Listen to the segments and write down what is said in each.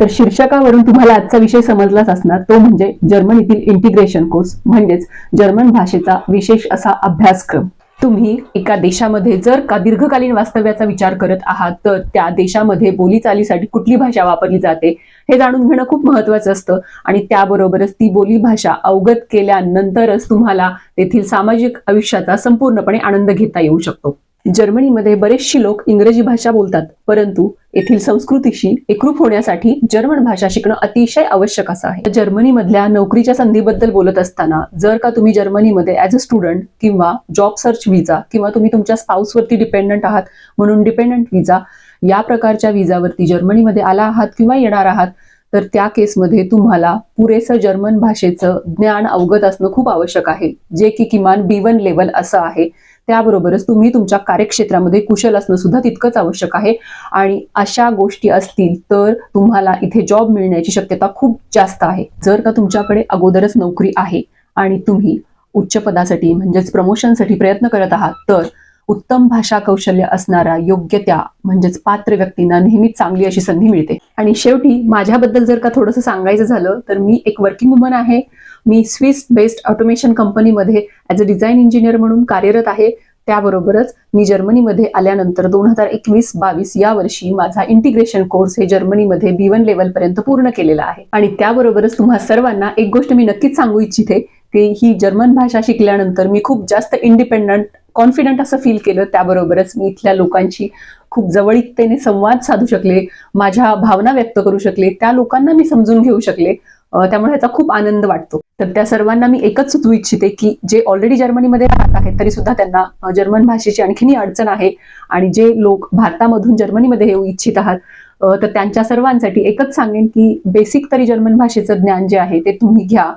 तर शीर्षकावरून तुम्हाला आजचा विषय समजलाच असणार. तो म्हणजे जर्मनीतील इंटिग्रेशन कोर्स म्हणजेच जर्मन भाषेचा विशेष असा अभ्यासक्रम. तुम्ही एका देशामध्ये जर का दीर्घकालीन वास्तव्याचा विचार करत आहात तर त्या देशामध्ये बोलीचालीसाठी कुठली भाषा वापरली जाते हे जाणून घेणं खूप महत्वाचं असतं. आणि त्याबरोबरच ती बोली भाषा अवगत केल्यानंतरच तुम्हाला तेथील सामाजिक आयुष्याचा संपूर्णपणे आनंद घेता येऊ शकतो. जर्मनीमध्ये बरेचशी लोक इंग्रजी भाषा बोलतात परंतु येथील संस्कृतीशी एकरूप होण्यासाठी जर्मन भाषा शिकणं अतिशय आवश्यक असं आहे. जर्मनीमधल्या नोकरीच्या संधीबद्दल बोलत असताना जर का तुम्ही जर्मनीमध्ये ॲज अ स्टुडंट किंवा जॉब सर्च विजा किंवा तुम्ही तुमच्या स्पाऊसवरती डिपेंडंट आहात म्हणून डिपेंडंट विजा या प्रकारच्या विजावरती जर्मनीमध्ये आला आहात किंवा येणार आहात तर त्या केसमध्ये तुम्हाला पुरेसं जर्मन भाषेचं ज्ञान अवगत असणं खूप आवश्यक आहे जे की किमान बी वन लेवल असं आहे. त्याबरोबरच तुम्ही तुमच्या कार्यक्षेत्रामध्ये कुशल असणं सुद्धा तितकंच आवश्यक आहे. आणि अशा गोष्टी असतील तर तुम्हाला इथे जॉब मिळण्याची शक्यता खूप जास्त आहे. जर का तुमच्याकडे अगोदरच नोकरी आहे आणि तुम्ही उच्च पदासाठी म्हणजेच प्रमोशनसाठी प्रयत्न करत आहात तर उत्तम भाषा कौशल्य असणारा योग्य त्या म्हणजेच पात्र व्यक्तींना नेहमीच चांगली अशी संधी मिळते. आणि शेवटी माझ्याबद्दल जर का थोडंसं सांगायचं झालं तर मी एक वर्किंग वुमन आहे. मी स्विस बेस्ड ऑटोमेशन कंपनीमध्ये ॲज अ डिझाईन इंजिनियर म्हणून कार्यरत आहे. त्याबरोबरच मी जर्मनीमध्ये आल्यानंतर दोन हजार एकवीस बावीस या वर्षी माझा इंटिग्रेशन कोर्स हे जर्मनीमध्ये बी वन लेवलपर्यंत पूर्ण केलेला आहे. आणि त्याबरोबरच तुम्हा सर्वांना एक गोष्ट मी नक्कीच सांगू इच्छिते की ही जर्मन भाषा शिकल्यानंतर मी खूप जास्त इंडिपेंडंट कॉन्फिडंट असं फील केलं. त्याबरोबरच मी इथल्या लोकांची खूप जवळीकतेने संवाद साधू शकले. माझ्या भावना व्यक्त करू शकले. त्या लोकांना मी समजून घेऊ शकले. त्यामुळे ह्याचा खूप आनंद वाटतो. तर त्या सर्वांना मी एकच सुचवू इच्छिते की जे ऑलरेडी जर्मनीमध्ये राहत आहेत तरी सुद्धा त्यांना जर्मन भाषेची आणखीनही अडचण आहे. आणि जे लोक भारतामधून जर्मनीमध्ये येऊ इच्छित आहात तर त्यांच्या सर्वांसाठी एकच सांगेन की बेसिक तरी जर्मन भाषेचं ज्ञान जे आहे ते तुम्ही घ्या.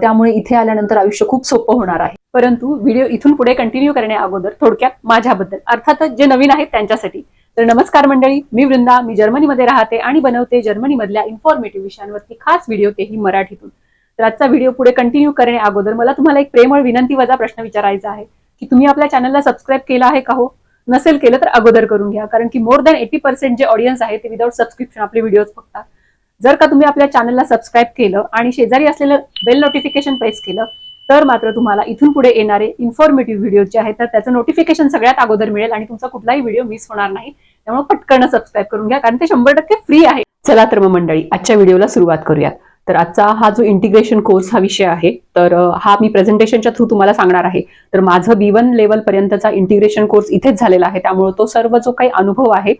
त्यामुळे इथे आल्यानंतर आयुष्य खूप सोपं होणार आहे. परंतु व्हिडिओ इथून पुढे कंटिन्यू करण्या अगोदर थोडक्यात माझ्याबद्दल. अर्थातच जे नवीन आहेत त्यांच्यासाठी. तर नमस्कार मंडळी मी वृंदा मी जर्मनीमध्ये राहते आणि बनवते जर्मनीमधल्या इन्फॉर्मेटिव्ह विषयांवरती खास व्हिडिओ तेही मराठीतून. तर आजचा व्हिडिओ पुढे कंटिन्यू करण्या अगोदर मला तुम्हाला एक प्रेमळ विनंती वजा प्रश्न विचारायचा आहे की तुम्ही आपल्या चॅनलला सबस्क्राईब केला आहे का हो? नसेल केलं तर अगोदर करून घ्या कारण की मोर दॅन एटी पर्सेंट जे ऑडियन्स आहे ते विदाउट सबस्क्रिप्शन आपले व्हिडिओज बघतात. जर का तुम्ही आपल्या चॅनलला सबस्क्राईब केलं आणि शेजारी असलेलं बेल नोटिफिकेशन प्रेस केलं तर मात्र तुम्हाला इथून पुढे येणारे इन्फॉर्मेटिव्ह व्हिडिओ जे आहेत तर त्याचं नोटिफिकेशन सगळ्यात अगोदर मिळेल आणि तुमचा कुठलाही व्हिडिओ मिस होणार नाही. त्यामुळे पटकन सबस्क्राईब करून घ्या कारण ते शंभर टक्के फ्री आहे. चला तर मग मंडळी आजच्या व्हिडिओला सुरुवात करूयात. तर आजचा हा जो इंटिग्रेशन कोर्स हा विषय आहे तर हा मी प्रेझेंटेशनच्या थ्रू तुम्हाला सांगणार आहे. तर माझं बी वन लेवल पर्यंतचा इंटिग्रेशन कोर्स इथेच झालेला आहे. त्यामुळे तो सर्व जो काही अनुभव आहे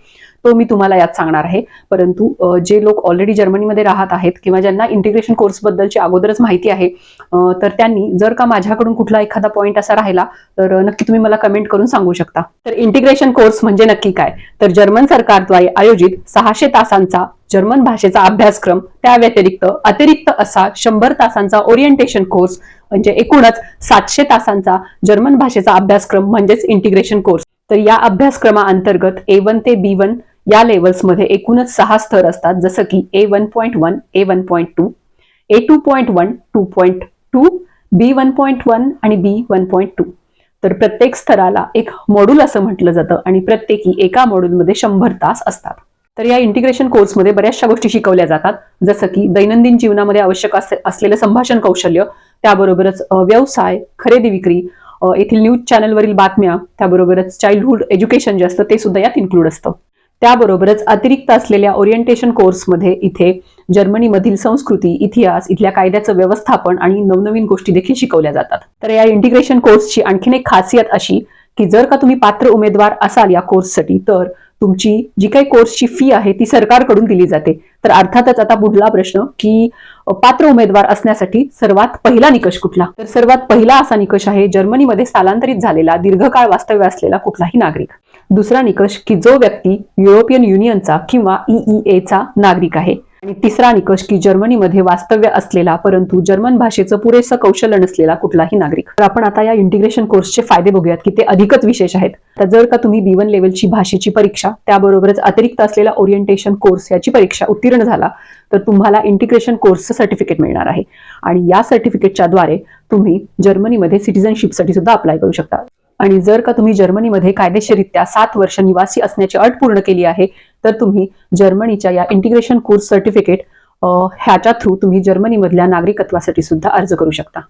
तो मी तुम्हाला यात सांगणार आहे. परंतु जे लोक ऑलरेडी जर्मनीमध्ये राहत आहेत किंवा ज्यांना इंटिग्रेशन कोर्स बद्दलची अगोदरच माहिती आहे तर त्यांनी जर का माझ्याकडून कुठला एखादा पॉईंट असा राहिला तर नक्की तुम्ही मला कमेंट करून सांगू शकता. तर इंटिग्रेशन कोर्स म्हणजे नक्की काय? तर जर्मन सरकारद्वारे आयोजित सहाशे तासांचा जर्मन भाषेचा अभ्यासक्रम त्या व्यतिरिक्त अतिरिक्त असा शंभर तासांचा ओरिएंटेशन कोर्स म्हणजे एकूणच सातशे तासांचा जर्मन भाषेचा अभ्यासक्रम म्हणजेच इंटिग्रेशन कोर्स तर या अभ्यासक्रमाअंतर्गत ए वन ते बी वन या लेवल्समध्ये एकूणच सहा स्तर असतात. जसं की A one point one A one point two A two point one two point two B one point one आणि बी वन पॉईंट टू तर प्रत्येक स्तराला एक मॉड्यूल असं म्हटलं जातं आणि प्रत्येकी एका मॉड्यूलमध्ये शंभर तास असतात. तर या इंटिग्रेशन कोर्समध्ये बऱ्याचशा गोष्टी शिकवल्या जातात. जसं की दैनंदिन जीवनामध्ये आवश्यक असलेलं संभाषण कौशल्य त्याबरोबरच व्यवसाय खरेदी विक्री येथील न्यूज चॅनलवरील बातम्या त्याबरोबरच चाइल्डहुड एज्युकेशन जे असतं ते सुद्धा यात इन्क्लूड असतं. त्याबरोबरच अतिरिक्त असलेल्या ओरिएंटेशन कोर्समध्ये इथे जर्मनीमधील संस्कृती इतिहास इथल्या कायद्याचं व्यवस्थापन आणि नवनवीन गोष्टी देखील शिकवल्या जातात. तर या इंटिग्रेशन कोर्सची आणखीन एक खासियत अशी की जर का तुम्ही पात्र उमेदवार असाल या कोर्ससाठी तर तुमची जी काही कोर्सची फी आहे ती सरकारकडून दिली जाते. तर अर्थातच आता पुढला प्रश्न की पात्र उमेदवार असण्यासाठी सर्वात पहिला निकष कुठला? तर सर्वात पहिला असा निकष आहे जर्मनीमध्ये स्थलांतरित झालेला दीर्घकाळ वास्तव्य असलेला कुठलाही नागरिक. दुसरा निकष की जो व्यक्ती युरोपियन युनियनचा किंवा ईईएचा नागरिक आहे. आणि तिसरा निकष की जर्मनीमध्ये वास्तव्य असलेला परंतु जर्मन भाषेचं पुरेसं कौशल्य नसलेला कुठलाही नागरिक. तर आपण आता या इंटिग्रेशन कोर्सचे फायदे बघूयात की ते अधिकच विशेष आहेत. तर जर का तुम्ही बी वन लेवलची भाषेची परीक्षा त्याबरोबरच अतिरिक्त असलेला ओरिएंटेशन कोर्स याची परीक्षा उत्तीर्ण झाला तर तुम्हाला इंटिग्रेशन कोर्सचं सर्टिफिकेट मिळणार आहे. आणि या सर्टिफिकेटच्या द्वारे तुम्ही जर्मनीमध्ये सिटिझनशिपसाठी सुद्धा अप्लाय करू शकता. आणि जर का तुम्ही जर्मनीमध्ये कायदेशीररित्या सात वर्ष निवासी असण्याची अट पूर्ण केली आहे तर तुम्ही जर्मनीच्या या इंटिग्रेशन कोर्स सर्टिफिकेट ह्याच्या थ्रू तुम्ही जर्मनीमधल्या नागरिकत्वासाठी सुद्धा अर्ज करू शकता.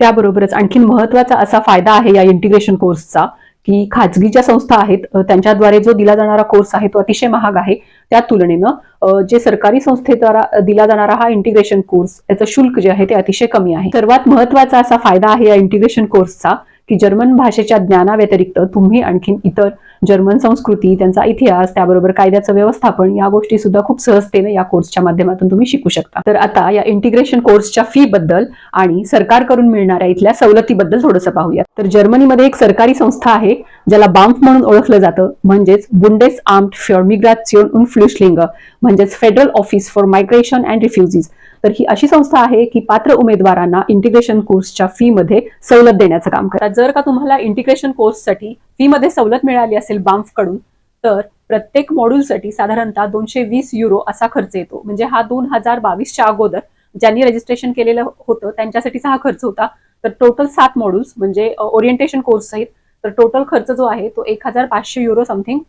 त्याबरोबरच आणखीन महत्त्वाचा असा फायदा आहे या इंटिग्रेशन कोर्सचा की खाजगी ज्या संस्था आहेत त्यांच्याद्वारे जो दिला जाणारा कोर्स आहे तो अतिशय महाग आहे. त्या तुलनेनं जे सरकारी संस्थेद्वारा दिला जाणारा हा इंटिग्रेशन कोर्स याचं शुल्क जे आहे ते अतिशय कमी आहे. सर्वात महत्त्वाचा असा फायदा आहे या इंटिग्रेशन कोर्सचा की जर्मन भाषेच्या ज्ञानाव्यतिरिक्त तुम्ही आणखीन इतर जर्मन संस्कृती त्यांचा इतिहास त्याबरोबर कायद्याचं व्यवस्थापन या गोष्टी सुद्धा खूप सहजतेने या कोर्सच्या माध्यमातून तुम्ही शिकू शकता. तर आता या इंटिग्रेशन कोर्सच्या फी बद्दल आणि सरकारकडून मिळणाऱ्या इथल्या सवलतीबद्दल थोडंसं पाहूया तर जर्मनीमध्ये एक सरकारी संस्था आहे ज्याला बाम्फ म्हणून ओळखलं जातं म्हणजेच बुंडेस आर्म्ड फॉर मिग्रासियोन उन फ्लुशलिंग म्हणजेच federal office for migration and refugees तर ही अशी संस्था आहे की पात्र उमेदवारांना इंटिग्रेशन कोर्सच्या फी मध्ये सवलत देण्याचं काम करतात. जर का तुम्हाला इंटिग्रेशन कोर्ससाठी फी मध्ये सवलत मिळाली असेल बाम्फकडून तर प्रत्येक मॉड्यूलसाठी साधारणतः दोनशे वीस युरो असा खर्च येतो. म्हणजे हा दोन हजार बावीसच्या अगोदर ज्यांनी रजिस्ट्रेशन केलेलं होतं त्यांच्यासाठीचा हा खर्च होता. तर टोटल सात मॉड्यूल्स म्हणजे ओरिएंटेशन कोर्स आहेत. तर टोटल खर्च जो आहे तो एक हजार पाचशे युरो समथिंग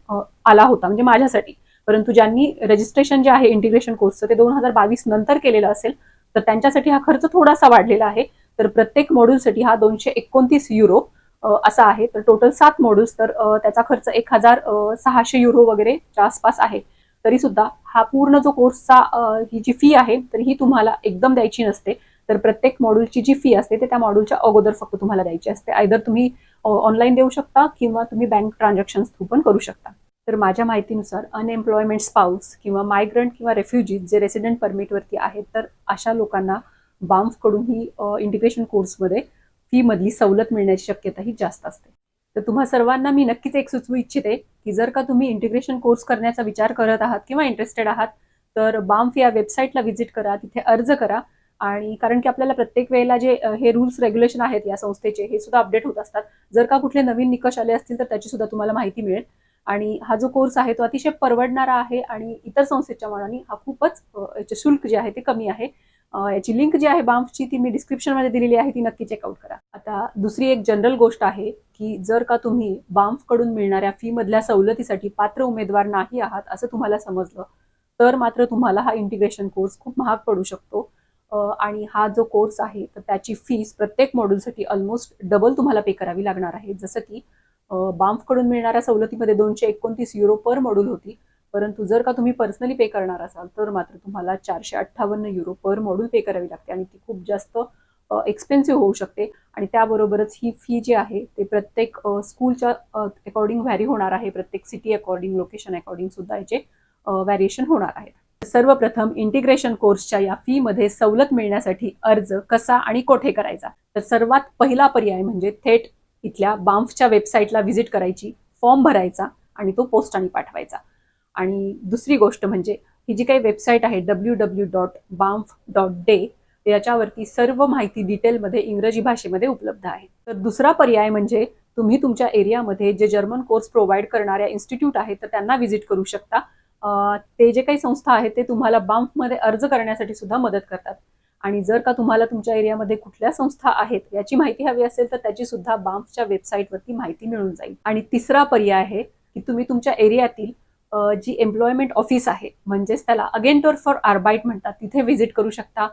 आला होता म्हणजे माझ्यासाठी. परंतु ज्यांनी रजिस्ट्रेशन जे आहे इंटिग्रेशन कोर्सचं ते दोन हजार बावीस नंतर केलेलं असेल तर त्यांच्यासाठी हा खर्च थोडासा वाढलेला आहे. तर प्रत्येक मॉड्यूलसाठी हा दोनशे एकोणतीस युरो असा आहे. तर टोटल सात मॉड्यूल्स तर त्याचा खर्च एक हजार सहाशे युरो वगैरेच्या आसपास आहे. तरी सुद्धा हा पूर्ण जो कोर्सचा ही जी फी आहे तर ही तुम्हाला एकदम द्यायची नसते. तर प्रत्येक मॉड्यूलची जी फी असते ते त्या मॉड्यूलच्या अगोदर फक्त तुम्हाला द्यायची असते. आयदर तुम्ही ऑनलाईन देऊ शकता किंवा तुम्ही बँक ट्रान्झॅक्शन थ्रू पण करू शकता. तर माझ्या माहितीनुसार अनएम्प्लॉयमेंट स्पाऊस किंवा मायग्रंट किंवा रेफ्युजीज जे रेसिडेंट परमिटवरती आहेत तर अशा लोकांना बाम्फकडून ही इंटिग्रेशन कोर्समध्ये फी मधली सवलत मिळण्याची शक्यता ही जास्त असते. तर तुम्हा सर्वांना मी नक्कीच एक सुचवू इच्छिते की जर का तुम्ही इंटिग्रेशन कोर्स करण्याचा विचार करत आहात किंवा इंटरेस्टेड आहात तर बाम्फ या वेबसाईटला व्हिजिट करा तिथे अर्ज करा आणि कारण की आपल्याला प्रत्येक वेळेला जे हे रूल्स रेग्युलेशन आहेत या संस्थेचे हे सुद्धा अपडेट होत असतात. जर का कुठले नवीन निकष आले असतील तर त्याची सुद्धा तुम्हाला माहिती मिळेल. आणि हा जो कोर्स आहे तो अतिशय परवडणारा आहे आणि इतर संस्थेच्या मानाने हा खूपच शुल्क जे आहे ते कमी आहे. याची लिंक जी आहे बाम्फची ती मी डिस्क्रिप्शनमध्ये दिलेली आहे ती नक्की चेकआउट करा. आता दुसरी एक जनरल गोष्ट आहे की जर का तुम्ही बाम्फकडून मिळणाऱ्या फी मधल्या सवलतीसाठी पात्र उमेदवार नाही आहात असं तुम्हाला समजलं तर मात्र तुम्हाला हा इंटिग्रेशन कोर्स खूप महाग पडू शकतो. आणि हा जो कोर्स आहे तर त्याची फीस प्रत्येक मॉड्यूलसाठी ऑलमोस्ट डबल तुम्हाला पे करावी लागणार आहे. जसं की बाम्फकडून मिळणाऱ्या सवलतीमध्ये दोनशे एकोणतीस युरो पर मॉड्यूल होती परंतु जर का तुम्ही पर्सनली पे करणार असाल तर मात्र तुम्हाला चारशे अठ्ठावन्न युरो पर मॉड्यूल पे करावी लागते आणि ती खूप जास्त एक्सपेन्सिव्ह होऊ शकते. आणि त्याबरोबरच ही फी जी आहे ते प्रत्येक स्कूलच्या अकॉर्डिंग व्हॅरी होणार आहे. प्रत्येक सिटी अकॉर्डिंग लोकेशन अकॉर्डिंग सुद्धा याचे व्हॅरिएशन होणार आहेत सर्वप्रथम इंटिग्रेशन कोर्सच्या या फी मध्ये सवलत मिळण्यासाठी अर्ज कसा आणि कोठे करायचा? तर सर्वात पहिला पर्याय म्हणजे थेट इथल्या बाम्फच्या वेबसाईटला व्हिजिट करायची फॉर्म भरायचा आणि तो पोस्टाने पाठवायचा. आणि दुसरी गोष्ट म्हणजे ही जी काही वेबसाईट आहे W W dot BAMF dot de याच्यावरती सर्व माहिती डिटेलमध्ये इंग्रजी भाषेमध्ये उपलब्ध आहे. तर दुसरा पर्याय म्हणजे तुम्ही तुमच्या एरियामध्ये जे जर्मन कोर्स प्रोव्हाइड करणाऱ्या इन्स्टिट्यूट आहेत तर त्यांना व्हिजिट करू शकता. ते जे काही संस्था आहेत ते तुम्हाला बाम्फमध्ये अर्ज करण्यासाठी सुद्धा मदत करतात. आणि जर का तुम्हाला तुमच्या एरियामध्ये कुठल्या संस्था आहेत याची माहिती हवी असेल तर त्याची सुद्धा बाम्फच्या वेबसाईटवरती माहिती मिळून जाईल. आणि तिसरा पर्याय आहे की तुम्ही तुमच्या एरियातील जी एम्प्लॉयमेंट ऑफिस आहे म्हणजेच त्याला अगेंटोर फॉर आर्बाईट म्हणतात तिथे व्हिजिट करू शकता.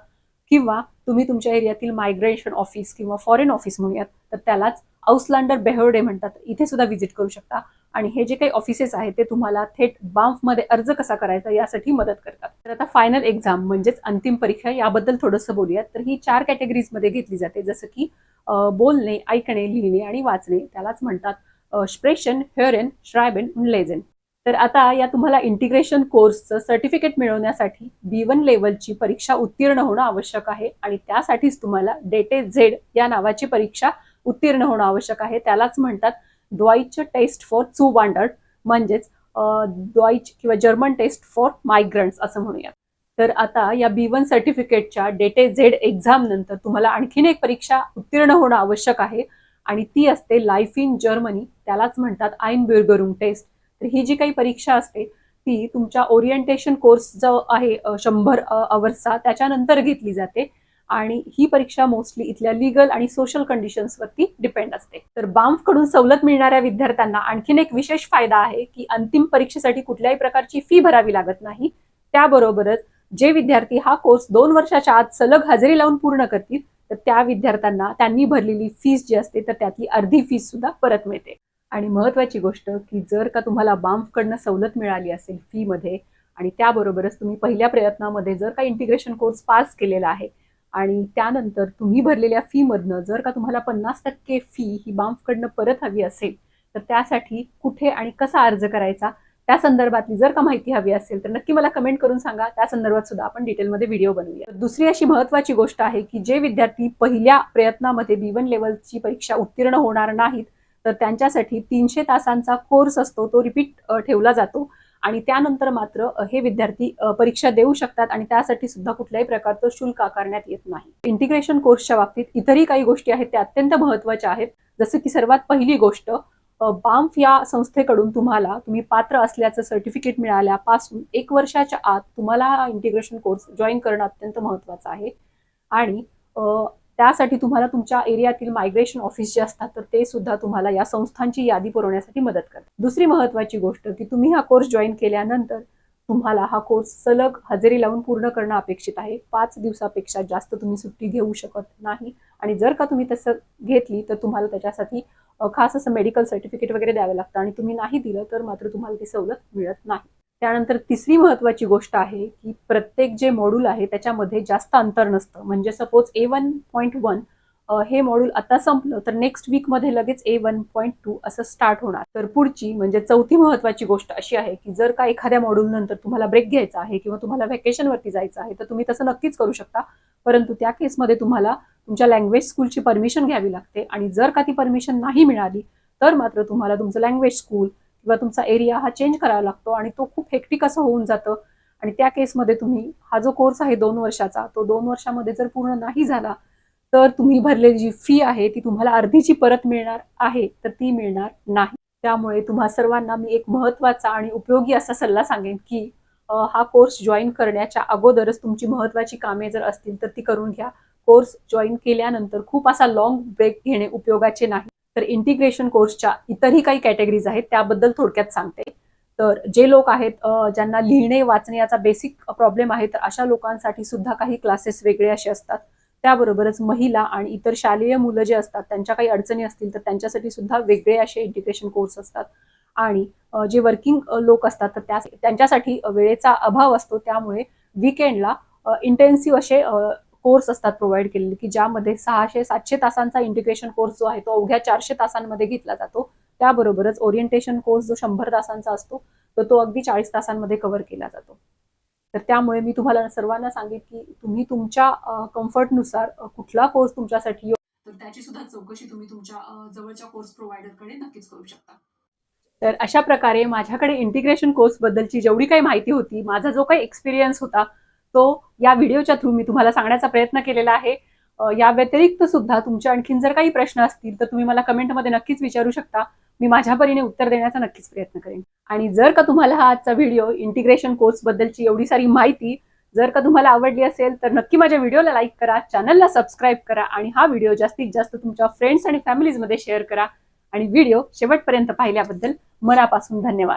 किंवा तुम्ही तुमच्या एरियातील मायग्रेशन ऑफिस किंवा फॉरेन ऑफिस म्हणूयात तर त्यालाच औसलांडर बेहोर्डे म्हणतात. इथे सुद्धा व्हिजिट करू शकता. आणि हे जे काही ऑफिसेस आहेत ते तुम्हाला थेट बाम्फमध्ये अर्ज कसा करायचा यासाठी मदत करतात. तर आता फायनल एक्झाम म्हणजेच अंतिम परीक्षा याबद्दल थोडंसं बोलूयात. तर ही चार कॅटेगरीजमध्ये घेतली जाते. जसं की बोलणे ऐकणे लिहिणे आणि वाचणे त्यालाच म्हणतात स्प्रेशन हेअरेन श्रायबेन लेझेन तर आता या तुम्हाला इंटिग्रेशन कोर्सचं सर्टिफिकेट मिळवण्यासाठी बी वन लेवलची परीक्षा उत्तीर्ण होणं आवश्यक आहे. आणि त्यासाठीच तुम्हाला डेटे झेड या नावाची परीक्षा उत्तीर्ण होणं आवश्यक आहे. त्यालाच म्हणतात द्वाईच टेस्ट फॉर चू वांडर्ड म्हणजेच द्वाईच किंवा जर्मन टेस्ट फॉर मायग्रंट्स असं म्हणूयात. तर आता या बी वन सर्टिफिकेटच्या डेटे झेड एक्झाम नंतर तुम्हाला आणखीन एक परीक्षा उत्तीर्ण होणं आवश्यक आहे. आणि ती असते लाईफ इन जर्मनी त्यालाच म्हणतात आईन बिर्गरुंग टेस्ट तर ही जी काही परीक्षा असते ती तुमच्या ओरिएंटेशन कोर्स जो आहे शंभर अवर्सचा त्याच्यानंतर घेतली जाते. आणि ही परीक्षा मोस्टली इथल्या लिगल आणि सोशल कंडिशन्सवरती डिपेंड असते. तर बाम्फकडून सवलत मिळणाऱ्या विद्यार्थ्यांना आणखीन एक विशेष फायदा आहे की अंतिम परीक्षेसाठी कुठल्याही प्रकारची फी भरावी लागत नाही. त्याबरोबरच जे विद्यार्थी हा कोर्स दोन वर्षाच्या आत सलग हजेरी लावून पूर्ण करतील तर त्या विद्यार्थ्यांना त्यांनी भरलेली फीस जी असते तर त्यातली अर्धी फीस सुद्धा परत मिळते. आणि महत्त्वाची गोष्ट की जर का तुम्हाला बाम्फकडनं सवलत मिळाली असेल फीमध्ये आणि त्याबरोबरच तुम्ही पहिल्या प्रयत्नामध्ये जर का इंटिग्रेशन कोर्स पास केलेला आहे आणि त्यानंतर तुम्ही भरलेल्या फीमधनं जर का तुम्हाला पन्नास टक्के फी ही बाम्फकडनं परत हवी असेल तर त्यासाठी कुठे आणि कसा अर्ज करायचा? त्या संदर्भातली जर का माहिती हवी असेल तर नक्की मला कमेंट करून सांगा. त्या संदर्भात सुद्धा आपण डिटेलमध्ये व्हिडिओ बनवूया. दुसरी अशी महत्वाची गोष्ट आहे की जे विद्यार्थी पहिल्या प्रयत्नामध्ये बी वन लेवलची परीक्षा उत्तीर्ण होणार नाहीत तर त्यांच्यासाठी तीनशे तासांचा कोर्स असतो तो रिपीट ठेवला जातो. आणि त्यानंतर मात्र हे विद्यार्थी परीक्षा देऊ शकतात आणि त्यासाठी सुद्धा कुठल्याही प्रकारचं शुल्क आकारण्यात येत नाही. इंटिग्रेशन कोर्सच्या बाबतीत इतरही काही गोष्टी आहेत त्या अत्यंत महत्त्वाच्या आहेत. जसं की सर्वात पहिली गोष्ट बाम्फ या संस्थेकडून तुम्हाला तुम्ही पात्र असल्याचं सर्टिफिकेट मिळाल्यापासून एक वर्षाच्या आत तुम्हाला इंटिग्रेशन कोर्स जॉईन करणं अत्यंत महत्वाचं आहे. आणि त्यासाठी तुम्हाला तुमच्या एरियातील मायग्रेशन ऑफिस जे असतात तर ते सुद्धा तुम्हाला या संस्थांची यादी पुरवण्यासाठी मदत करतात. दुसरी महत्वाची गोष्ट की तुम्ही हा कोर्स जॉईन केल्यानंतर तुम्हाला हा कोर्स सलग हजेरी लावून पूर्ण करणं अपेक्षित आहे. पाच दिवसापेक्षा जास्त तुम्ही सुट्टी घेऊ शकत नाही. आणि जर का तुम्ही तसं घेतली तर तुम्हाला त्याच्यासाठी खास असं मेडिकल सर्टिफिकेट वगैरे द्यावं लागतं. आणि तुम्ही नाही दिलं तर मात्र तुम्हाला ती सवलत मिळत नाही. त्यानंतर तिसरी महत्वाची गोष्ट आहे की प्रत्येक जे मॉड्यूल आहे त्याच्यामध्ये जास्त अंतर नसतं. म्हणजे suppose A one point one हे मॉड्यूल आता संपलं तर नेक्स्ट वीकमध्ये लगेच ए वन पॉईंट टू असं स्टार्ट होणार. तर पुढची म्हणजे चौथी महत्वाची गोष्ट अशी आहे की जर का एखाद्या मॉड्यूल नंतर तुम्हाला ब्रेक घ्यायचा आहे किंवा तुम्हाला व्हॅकेशनवरती जायचं आहे तर तुम्ही तसं नक्कीच करू शकता. परंतु त्या केसमध्ये तुम्हाला तुमच्या लँग्वेज स्कूलची परमिशन घ्यावी लागते. आणि जर का ती परमिशन नाही मिळाली तर मात्र तुम्हाला तुमचं लँग्वेज स्कूल किंवा तुमचा एरिया हा चेंज करावा लागतो आणि तो खूप हेक्टिक असं होऊन जातं. आणि त्या केसमध्ये तुम्ही हा जो कोर्स आहे दोन वर्षाचा तो दोन वर्षामध्ये जर पूर्ण नाही झाला तर तुम्ही भरलेली जी फी आहे ती तुम्हाला अर्धीची परत मिळणार आहे तर ती मिळणार नाही. त्यामुळे तुम्हा सर्वांना मी एक महत्त्वाचा आणि उपयोगी असा सल्ला सांगेन की हा कोर्स जॉईन करण्याच्या अगोदरच तुमची महत्वाची कामे जर असतील तर ती करून घ्या. कोर्स जॉईन केल्यानंतर खूप असा लॉंग ब्रेक घेणे उपयोगाचे नाही. तर इंटिग्रेशन कोर्सच्या इतरही काही कॅटेगरीज आहेत त्याबद्दल थोडक्यात सांगते. तर जे लोक आहेत ज्यांना लिहिणे वाचणे याचा बेसिक प्रॉब्लेम आहे तर अशा लोकांसाठी सुद्धा काही क्लासेस वेगळे असे असतात. त्याबरोबरच महिला आणि इतर शालेय मुलं जे असतात त्यांच्या काही अडचणी असतील तर त्यांच्यासाठी सुद्धा वेगळे असे इंटिग्रेशन कोर्स असतात. आणि जे वर्किंग लोक असतात तर त्या त्यांच्यासाठी वेळेचा अभाव असतो. त्यामुळे विकेंडला इंटेन्सिव्ह असे कोर्स असतात प्रोव्हाइड केलेले की ज्यामध्ये सहाशे सातशे तासांचा इंटिग्रेशन कोर्स जो आहे तो अवघ्या चारशे तासांमध्ये घेतला जातो. त्याबरोबरच ओरिएंटेशन कोर्स जो शंभर तासांचा असतो तर तो अगदी चाळीस तासांमध्ये कव्हर केला जातो. तर त्यामुळे मी तुम्हाला सर्वांना सांगेन की तुम्ही तुमच्या कम्फर्टनुसार कुठला कोर्स तुमच्यासाठी तर त्याची सुद्धा चौकशी तुम्ही तुमच्या जवळच्या कोर्स प्रोव्हायडरकडे नक्कीच करू शकता. तर अशा प्रकारे माझ्याकडे इंटिग्रेशन कोर्स बद्दलची जेवढी काही माहिती होती माझा जो काही एक्सपिरियन्स होता तो या व्हिडिओच्या थ्रू मी तुम्हाला सांगण्याचा प्रयत्न केलेला आहे. या व्यतिरिक्त सुद्धा तुमचे आणखीन जर काही प्रश्न असतील तर तुम्ही मला कमेंटमध्ये नक्कीच विचारू शकता. मी माझ्या परीने उत्तर देण्याचा नक्कीच प्रयत्न करेन. आणि जर का तुम्हाला हा आजचा व्हिडिओ इंटिग्रेशन कोर्स बद्दलची एवढी सारी माहिती जर का तुम्हाला आवडली असेल तर नक्की माझ्या व्हिडिओला लाईक करा चॅनलला सबस्क्राईब करा आणि हा व्हिडिओ जास्तीत जास्त तुमच्या फ्रेंड्स आणि फॅमिलीजमध्ये शेअर करा. आणि व्हिडिओ शेवटपर्यंत पाहिल्याबद्दल मनापासून धन्यवाद.